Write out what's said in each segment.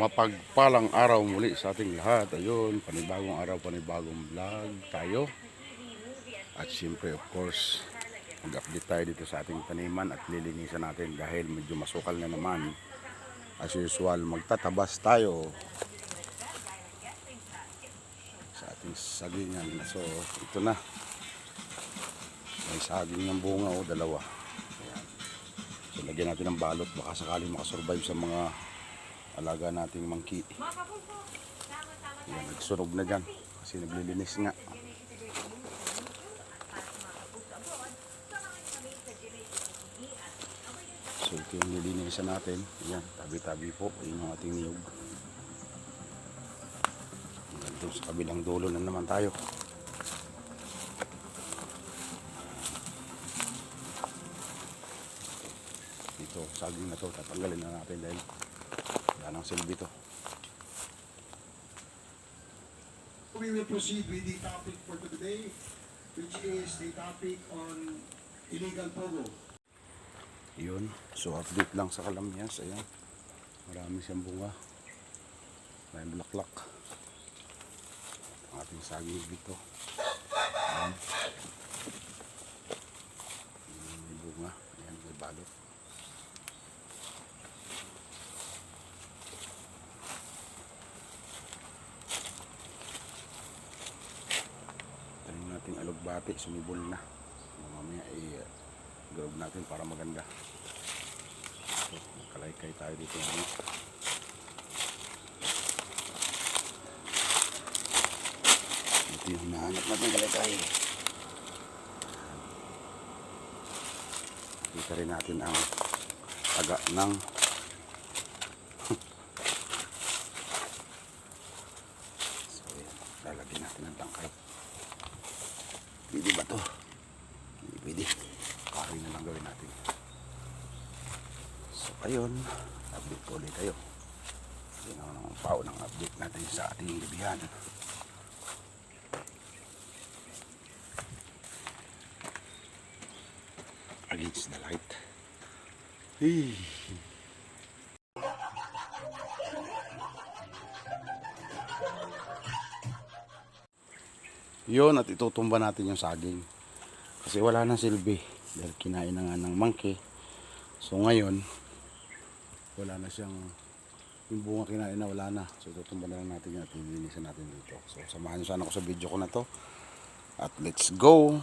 Mapagpalang araw muli sa ating lahat. Ayun, panibagong araw, panibagong vlog tayo. At siyempre, of course, mag-update tayo dito sa ating taniman at lilinisan natin dahil medyo masukal na naman. As usual, magtatabas tayo sa ating sagingan. So, ito na. May saging ng bunga o dalawa. Ayan. So, lagyan natin ng balot. Baka sakaling makasurvive sa mga alaga nating mangki. Ayan, nagsunog na dyan. Kasi naglilinis nga. So ito yung nilinisan natin. Ayan, tabi-tabi po. Ayan yung ating niyog. Doon sa kabilang dulo na naman tayo. Ito, saging na to, tatanggalin na natin dahil wala nang silbi to. We will proceed with the topic for today, which is the topic on illegal pogo. Yun. So update lang sa kalamyas. Ayan. Marami siyang bunga. May bulaklak. Ang ating saging dito. Ayan, May bunga. Ayan, may balot. Tanim natin alugbati. Sumibol na. Mamaya i- grove natin para maganda. So, kalaykay tayo dito ngayon. Ito yung hinahanap natin kalaykay. Kita rin natin ang taga ng So, yan. Lalagyan natin ng tangkay. Pwede ba to? Hindi pwede. Kahoy na lang gawin natin. So, ayun. Update ko ulit kayo. Yan ang pao ng update natin sa ating gabihan. Against the light. Hey. Yun at itutumba natin yung saging. Kasi wala nang silbi dahil kinain na nga ng monkey. So ngayon, wala na siyang yung bunga kinain na wala na. So tutumba na lang natin yan at natin dito. So samahan niyo sana ako sa video ko na to. At let's go!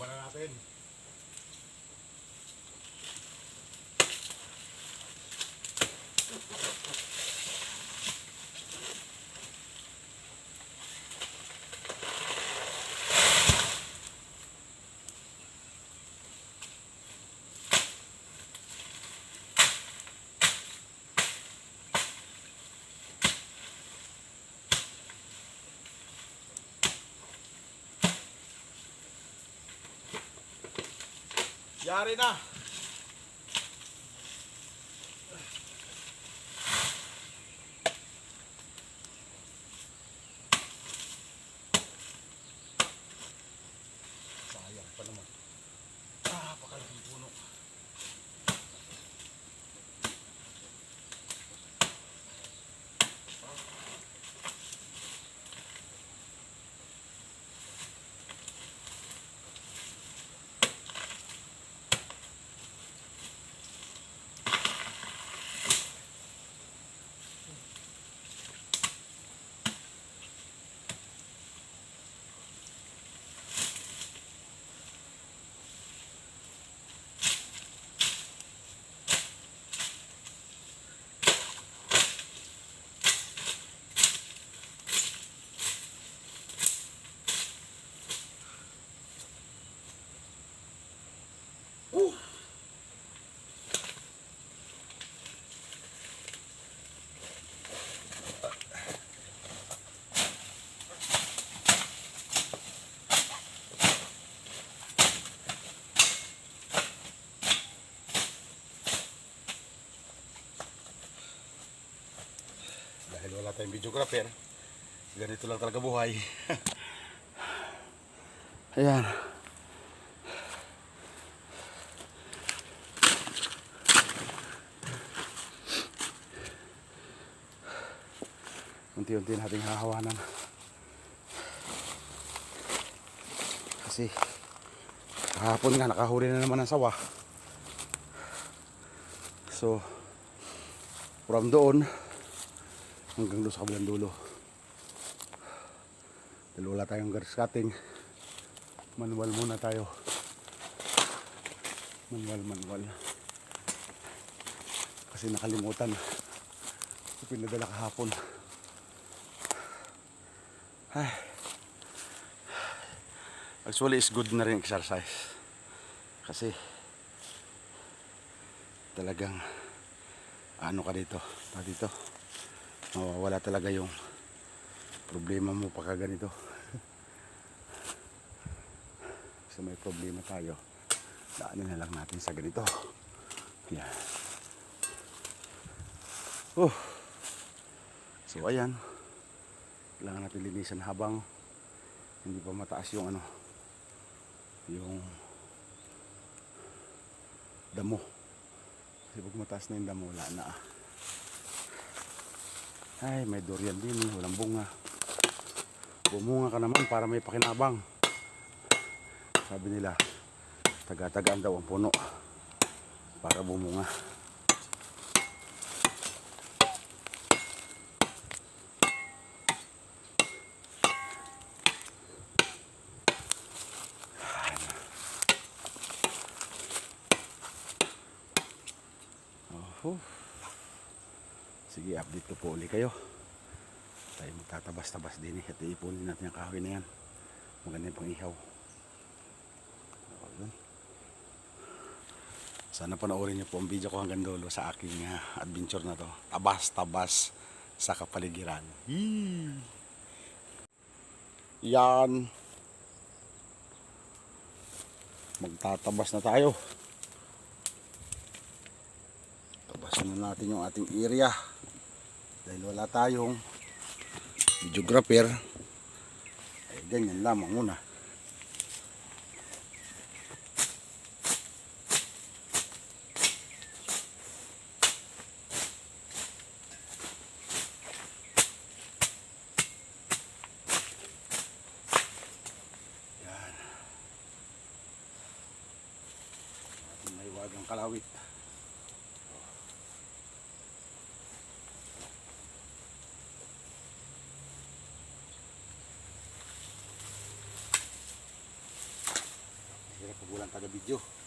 Tumba na natin. Yari na. Tayong videographer. Ganito lang talaga buhay. Ayan. Unti-unti nating hahawanan. Kasi kahapon nga nakahuli na naman ng sawa. So from doon hanggang doon sa kabilang dulo. Dahil wala tayong grass cutting. Manual muna tayo. Manual, manual. Kasi nakalimutan. Pinadala kahapon. Ay. Actually, it's good na rin exercise. Kasi talagang ano ka dito, pa dito. Mawawala talaga yung problema mo pagka ganito. Kasi may problema tayo. Daanin na lang natin sa ganito. Yan. Oh. So ayan. Kailangan natin linisan habang hindi pa mataas yung ano yung damo. Kasi pag mataas na yung damo, wala na. Ay, may durian din eh. Walang bunga. Bumunga ka naman para may pakinabang. Sabi nila, taga-tagaan daw ang puno para bumunga. Oh. Sige, update ko po uli kayo. Tayo magtatabas-tabas din eh. At iipunin natin yung kahoy na yan. Maganda yung pang ihaw. Sana panoorin niyo po ang video ko hanggang dulo sa aking ah, adventure na to. Tabas-tabas sa kapaligiran. Yee! Yan. Magtatabas na tayo. Tabasan na natin yung ating area. Dahil wala tayong videographer. Ay, ganyan lamang muna. Yan. May wagang kalawit. Hirap pag walang taga-video.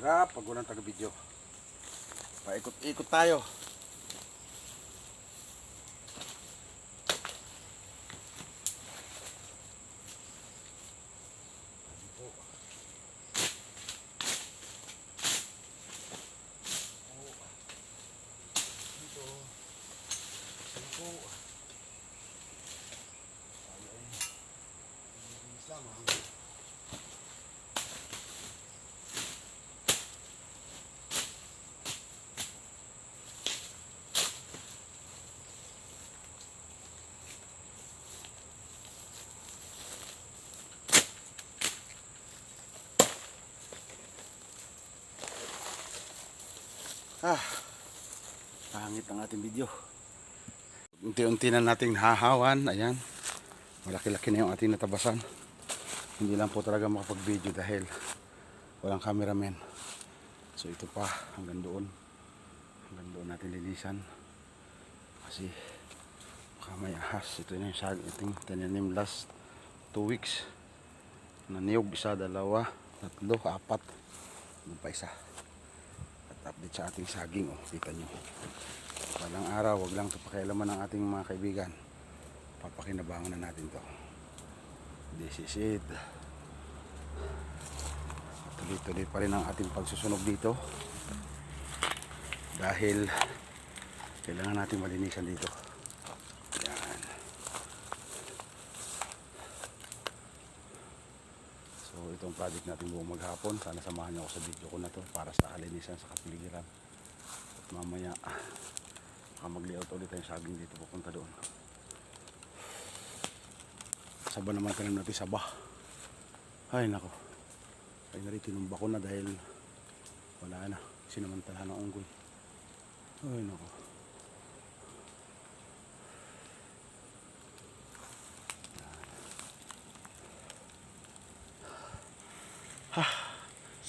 Hirap pag walang taga-video. Paikot-ikot tayo. Ah, pangit ang ating video. Unti-unti na nating hahawan. Ayan. Malaki-laki na yung ating natabasan. Hindi lang po talaga makapag-video dahil walang cameraman. So ito pa hanggang doon. Hanggang doon natin linisan. Kasi baka may ahas. Ito na yung sag. Iting tinanim last 2 weeks. Naniyog isa, dalawa, tatlo, apat. Ano pa isa. At update sa ating saging. Oh, kita nyo. Walang araw, wag lang ito pakialaman ng ating mga kaibigan. Papakinabangan na natin to. This is it. Tuloy-tuloy pa rin ang ating pagsusunog dito. Dahil kailangan natin malinisan dito. Yan. So itong project natin buong maghapon. Sana samahan niyo ako sa video ko na to para sa kalinisan sa kapiligiran. At mamaya baka mag-layout ulit tayong saging dito pupunta doon. Saba naman tanim natin saba. Ay nako. Ay na rin tinumba ko na dahil wala na. Sinamantala ng unggoy. Ay nako.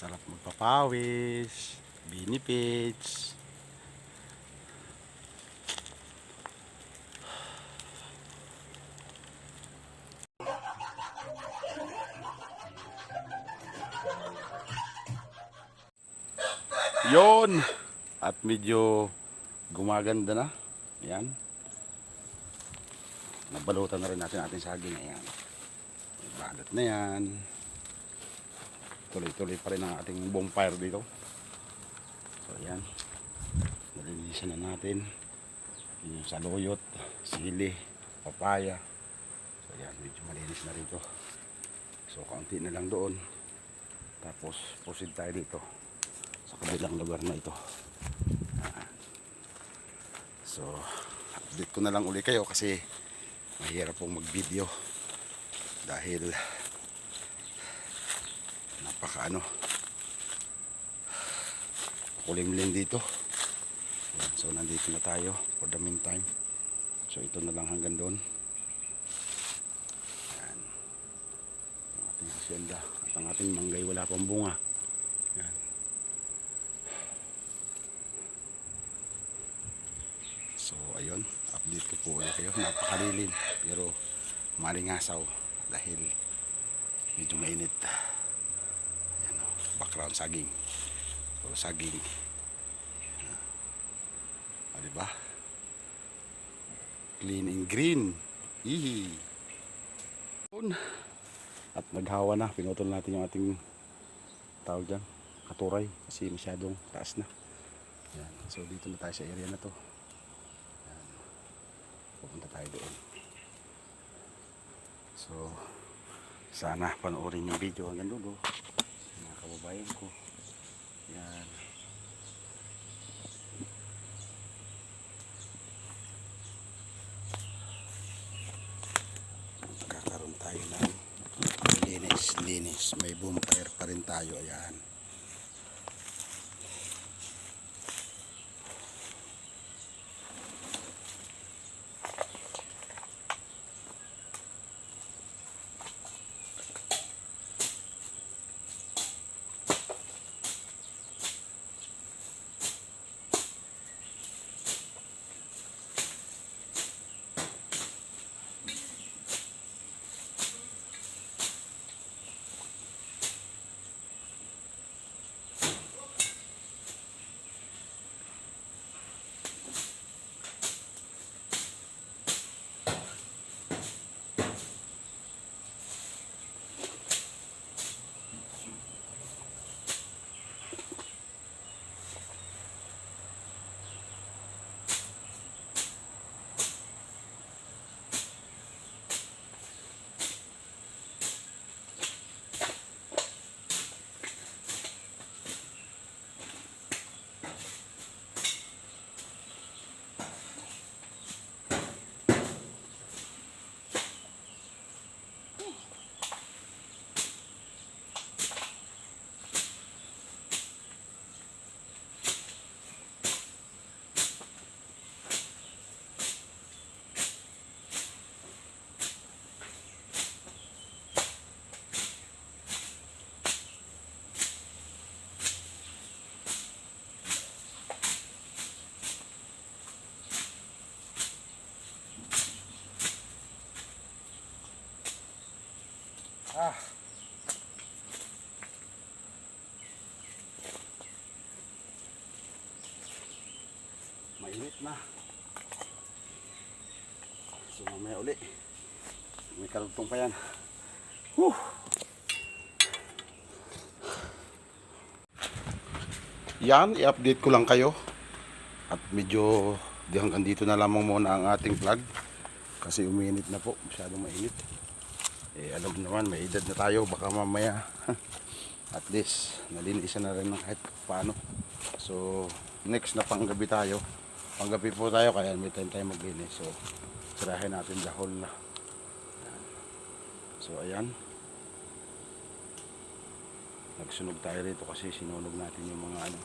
Sarap magpapawis. Binipits. Yon At medyo gumaganda na. Yan. Nabalutan na rin natin ating saging. Ayan. Balot na yan. Tuloy-tuloy pa rin ang ating bonfire dito. So ayan. Nalinisan na natin. Yun yung saluyot, sili, papaya. So ayan, medyo malinis na rito. So kaunti na lang doon. Tapos proceed tayo dito sa kabilang lugar na ito. So, update ko na lang uli kayo kasi mahirap pong mag-video dahil napaka ano kulimlim dito. So, nandito na tayo for the meantime. So, ito na lang hanggang doon. Ayan. Ang ating hacienda at ang ating manggay wala pang bunga. Ayan. So ayun, update ko po ulit kayo. Napakalilim pero malingasaw dahil medyo mainit. O, background saging. So saging. Ah, di ba? Clean and green. Ihi. At naghawa na. Pinutol natin yung ating tawag dyan. Katuray. Kasi masyadong taas na. Ayan. So dito na tayo sa area na to pupunta tayo doon so sana panoorin yung video hanggang dulo kababayan ko. Yan. Kakaroon tayo ng linis linis. May bonfire pa rin tayo ayan Ah. Mainit na. So mamaya uli. May kalugtong pa yan. Whew. Yan, i-update ko lang kayo. At medyo di hanggang dito na lamang muna ang ating vlog. Kasi uminit na po. Masyadong mainit. Eh alam naman, may edad na tayo, baka mamaya at least nalinisan na rin ng kahit paano. So next na panggabi tayo. Panggabi po tayo kaya may time tayo maglinis. So sirahin natin the whole na. So ayan. Nagsunog tayo rito kasi sinunog natin yung mga ano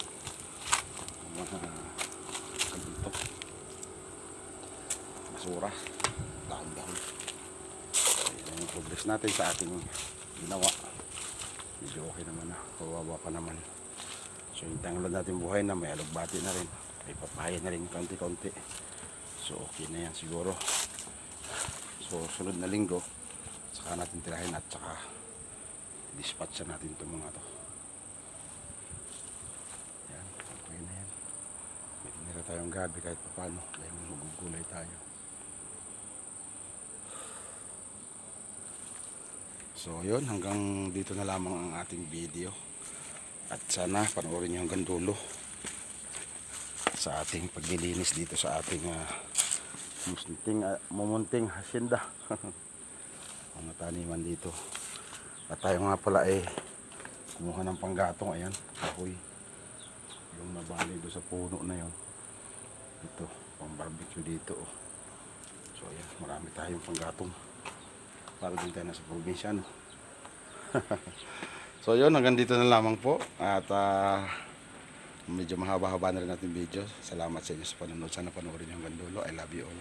yung mga kaluntok. Basura. Dahon-dahon. So, yan yung progress natin sa ating ginawa. Medyo okay naman na. Kawawa pa naman. So yung tanglad natin buhay na may alugbati na rin. May papaya na rin konti-konti. So okay na yan siguro. So sunod na linggo, saka natin tirahin at saka dispatch na natin itong mga to. Yan, okay na yan. May tinira tayong gabi kahit pa paano. Dahil magugulay tayo. So yun, hanggang dito na lamang ang ating video. At sana panoorin nyo hanggang dulo sa ating paglilinis dito sa ating uh, mumunting, uh, mumunting hasyenda. Mga taniman dito. At tayo nga pala eh kumuha ng panggatong ayan, kahoy. Yung nabali doon sa puno na yon. Ito, pang barbecue dito. Oh. So ayan, marami tayong panggatong. Para din tayo nasa probinsya no. So yun, hanggang dito na lamang po. At ah, medyo mahaba-haba na rin natin video. Salamat sa inyo sa panonood. Sana panoorin nyo hanggang dulo. I love you all.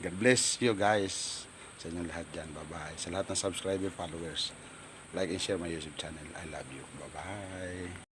God bless you guys. Sa inyong lahat dyan. Bye-bye. Sa lahat ng subscriber, followers. Like and share my YouTube channel. I love you. Bye-bye.